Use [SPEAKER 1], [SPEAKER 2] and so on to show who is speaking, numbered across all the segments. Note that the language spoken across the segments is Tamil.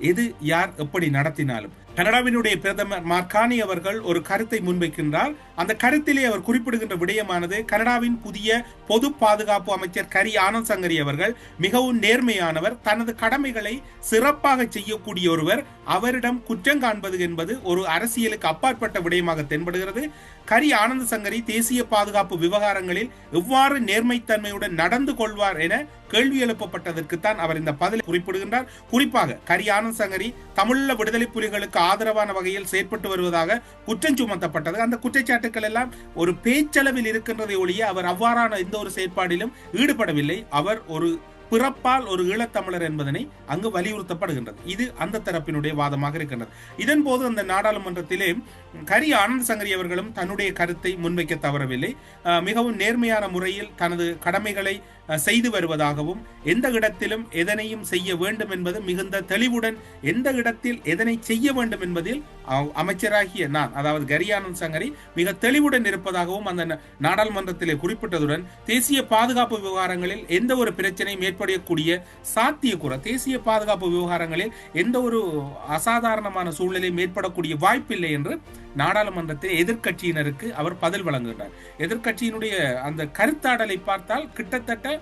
[SPEAKER 1] எது யார் எப்படி நடத்தினாலும். கனடாவினுடைய பிரதமர் மார்கானி அவர்கள் ஒரு கருத்தை முன்வைக்கின்றார். அந்த கருத்திலே அவர் குறிப்பிடுகின்ற விடயமானது கனடாவின் புதிய பொது பாதுகாப்பு அமைச்சர் கரி ஆனந்த் சங்கரி அவர்கள் மிகவும் நேர்மையானவர் தனது கடமைகளை சிறப்பாக செய்யக்கூடிய ஒருவர் அவரிடம் குற்றம் காண்பது என்பது ஒரு அரசியலுக்கு அப்பாற்பட்ட விடயமாக தென்படுகிறது. கரி ஆனந்த் சங்கரி தேசிய பாதுகாப்பு விவகாரங்களில் எவ்வாறு நேர்மைத்தன்மையுடன் நடந்து கொள்வார் என கேள்வி எழுப்பப்பட்டதற்குத்தான் அவர் இந்த பதில் குறிப்பிடுகின்றார். குறிப்பாக கரி ஆனந்த் சங்கரி தமிழீழ விடுதலை புலிகளுக்கு ஆதரவான வகையில் செயற்பட்டு வருவதாக குற்றம் சுமத்தப்பட்டது. அந்த குற்றச்சாட்டுக்கள் எல்லாம் ஒரு பேச்சளவில் இருக்கின்றதை ஒழிய அவர் அவ்வாறான எந்த ஒரு செயற்பாடிலும் ஈடுபடவில்லை. அவர் ஒரு பிறப்பால் ஒரு ஈழத்தமிழர் என்பதனை அங்கு வலியுறுத்தப்படுகின்றது. இது அந்த தரப்பினுடைய வாதமாக இருக்கின்றது. இதன் போது அந்த நாடாளுமன்றத்திலே கரி ஆனந்த் சங்கரி அவர்களும் தன்னுடைய கருத்தை முன்வைக்க தவறவில்லை. மிகவும் நேர்மையான முறையில் தனது கடமைகளை செய்து வருவதாகவும் எந்த இடத்திலும் எதனையும் செய்ய வேண்டும் என்பது மிகுந்த தெளிவுடன் எந்த இடத்தில் எதனை செய்ய வேண்டும் என்பதில் அமைச்சராகிய நான் அதாவது கரியானந்த் சங்கரி மிக தெளிவுடன் இருப்பதாகவும் அந்த நாடாளுமன்றத்திலே குறிப்பிட்டதுடன் தேசிய பாதுகாப்பு விவகாரங்களில் எந்த ஒரு பிரச்சனையும் ஏற்படக்கூடிய சாத்தியக்கூற தேசிய பாதுகாப்பு விவகாரங்களில் எந்த ஒரு அசாதாரணமான சூழ்நிலையும் ஏற்படக்கூடிய வாய்ப்பில்லை என்று நாடாளுமன்றத்தில் எதிர்க்கட்சியினருக்கு அவர் பதில் வழங்குகிறார். எதிர்க்கட்சியினுடைய அந்த கருத்தாடலை பார்த்தால் கிட்டத்தட்ட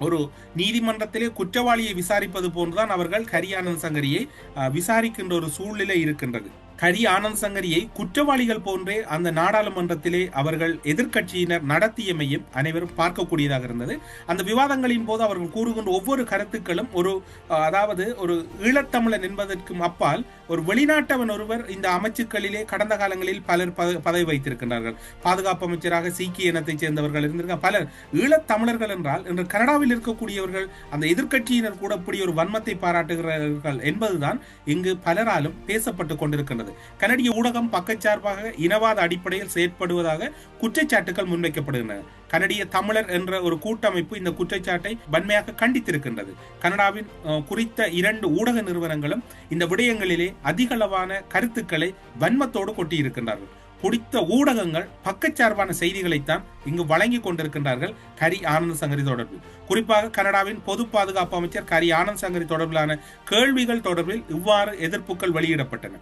[SPEAKER 1] ஒரு நீதிமன்றத்திலே குற்றவாளியை விசாரிப்பது போன்றுதான் அவர்கள் கரி சங்கரியை விசாரிக்கின்ற ஒரு சூழ்நிலை இருக்கின்றது. கரி ஆனந்த் சங்கரியை குற்றவாளிகள் போன்றே அந்த நாடாளுமன்றத்திலே அவர்கள் எதிர்க்கட்சியினர் நடத்தியமையும் அனைவரும் பார்க்கக்கூடியதாக இருந்தது. அந்த விவாதங்களின் போது அவர்கள் கூறுகின்ற ஒவ்வொரு கருத்துக்களும் ஒரு அதாவது ஒரு ஈழத்தமிழன் என்பதற்கும் அப்பால் ஒரு வெளிநாட்டவன் ஒருவர் இந்த அமைச்சுக்களிலே கடந்த காலங்களில் பலர் பத- பதவி வைத்திருக்கின்றார்கள். பாதுகாப்பு அமைச்சராக சீக்கிய இனத்தைச் சேர்ந்தவர்கள் இருந்திருக்க பலர் ஈழத்தமிழர்கள் என்றால் இன்று கனடாவில் இருக்கக்கூடியவர்கள் அந்த எதிர்க்கட்சியினர் கூட இப்படி ஒரு வன்மத்தை பாராட்டுகிறார்கள் என்பதுதான் இங்கு பலராலும் பேசப்பட்டு கொண்டிருக்கின்றது. கனடிய ஊடகம் பக்கச்சார்பாக இனவாத அடிப்படையில் செயற்படுவதாக குற்றச்சாட்டுகள் முன்வைக்கப்படுகின்றன. கனடிய தமிழர் என்ற ஒரு கூட்டமைப்பு இந்த குற்றச்சாட்டை வன்மையாக கண்டித்திருக்கின்றது. கனடாவின் குறித்த இரண்டு ஊடக நிறுவனங்களும் இந்த விடயங்களிலே அதிகளவான கருத்துக்களை வன்மத்தோடு கொட்டியிருக்கின்றார்கள். குறித்த ஊடகங்கள் பக்கச்சார்பான செய்திகளைத்தான் இங்கு வழங்கி கொண்டிருக்கின்றார்கள் கரி ஆனந்த் சங்கரி தொடர்பில். குறிப்பாக கனடாவின் பொது பாதுகாப்பு அமைச்சர் கரி ஆனந்த் சங்கரி தொடர்பிலான கேள்விகள் தொடர்பில் இவ்வாறு எதிர்ப்புகள் வெளியிடப்பட்டன.